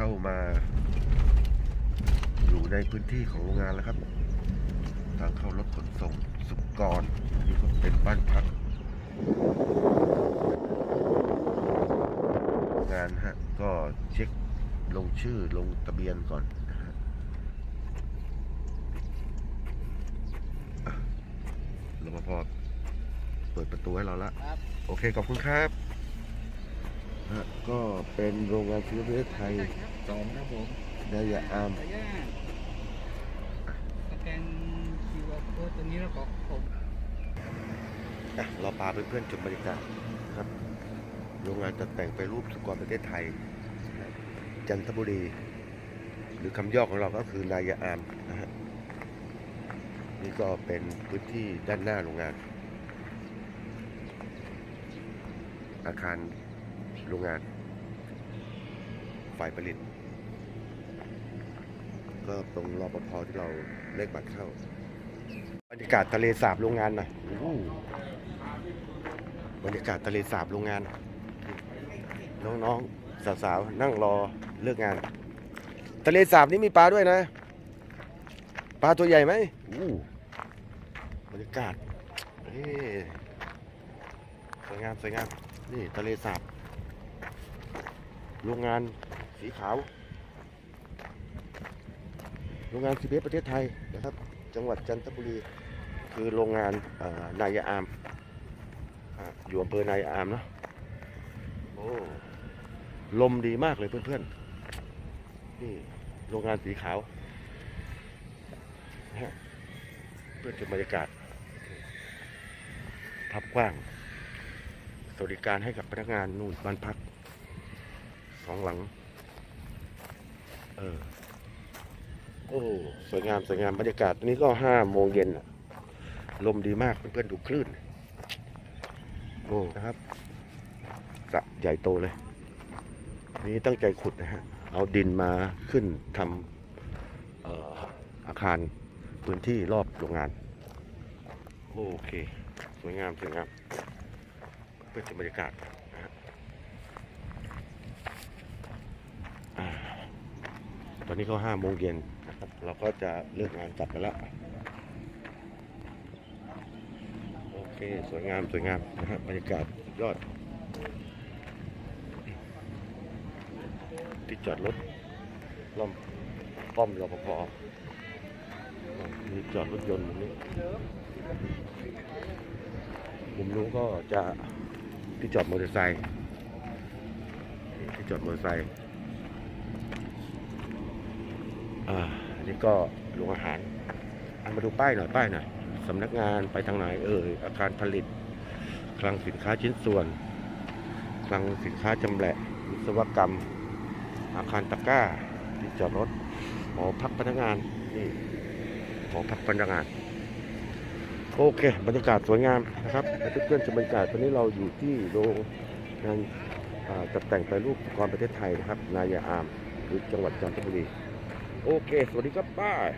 เข้ามา อยู่ในพื้นที่ของโรงงานแล้วครับทางเข้ารถขนส่งสุกรอันนี้ก็เป็นบ้านพัก งานฮะก็เช็คลงชื่อลงทะเบียนก่อนนะฮะอะรปภเปิดประตูให้เราละครับโอเคขอบคุณครับ ฮะก็เป็นโรงงานฟิวเจอร์ไทยสองครับผมไดยาอาร์มขออนุญาตสแกน QR code ตัวนี้แล้วก็ผมอะเราพาเพื่อนๆชมบรรยากาศครับโรงงานตัดแต่งไปรูปสุกรประเทศไทย จันทบุรี หรือคำย่อของเราก็คือนายาอาร์มนะฮะนี่ก็เป็นพื้นที่ด้านหน้าโรงงาน อาคาร โรงงานฝ่ายผลิต ก็ตรงรอปภที่เราเลขบัตรเข้าบรรยากาศทะเลสาบโรงงานหน่อยบรรยากาศทะเลสาบโรงงาน น้องๆ สาวๆ นั่งรอเลิกงาน ทะเลสาบนี่มีปลาด้วยนะ ปลาตัวใหญ่ไหมบรรยากาศสวยงามสวยงาม นี่ทะเลสาบ โรงงานสีขาว โรงงานซีเบสประเทศไทยนะครับ จังหวัดจันทบุรี คือโรงงานนายอามอยู่อำเภอนายอามเนาะโอ้ลมดีมากเลยเพื่อนๆ นี่โรงงานสีขาวเพื่อจะบรรยากาศทับกว้าง สวัสดิการให้กับพนักงานนู่นบ้านพัก สองหลัง เออ โอ้สวยงามสวยงามบรรยากาศนี้ก็ห้าโมงเย็นลมดีมากเพื่อนๆดูคลื่น โอ้นะครับสระใหญ่โตเลย นี่ตั้งใจขุดนะฮะ เอาดินมาขึ้นทำเอ่ออาคารพื้นที่รอบโรงงาน โอเค สวยงามสวยงามเพื่อจะบรรยากาศนะฮะอ่า ตอนนี้ก็ห้าโมงเย็นนะครับ เราก็จะเลิกงานกลับกันแล้ว โอเค สวยงาม สวยงามนะฮะบรรยากาศยอด ที่จอดรถล้อมป้อมรปภมีจอดรถยนต์มุมนี้ มุมนู้นก็จะที่จอดมอเตอร์ไซค์ที่จอดมอเตอร์ไซค์ อ่าอันนี้ก็โรงอาหารอันมาดูป้ายหน่อยป้ายหน่อยสำนักงานไปทางไหนเอ่ยอาคารผลิต คลังสินค้าชิ้นส่วน คลังสินค้าจำแหละ วิศวกรรม อาคารตะก้าที่จอดรถหอพักพนักงานนี่หอพักพนักงาน โอเค บรรยากาศสวยงามนะครับเพื่อนๆชมบรรยากาศตอนนี้เราอยู่ที่โรงงานจัดแต่งแปรูปกรประเทศไทยนะครับนายาอามหรือจังหวัดจันทบุรี โอเค สวัสดีครับป้าย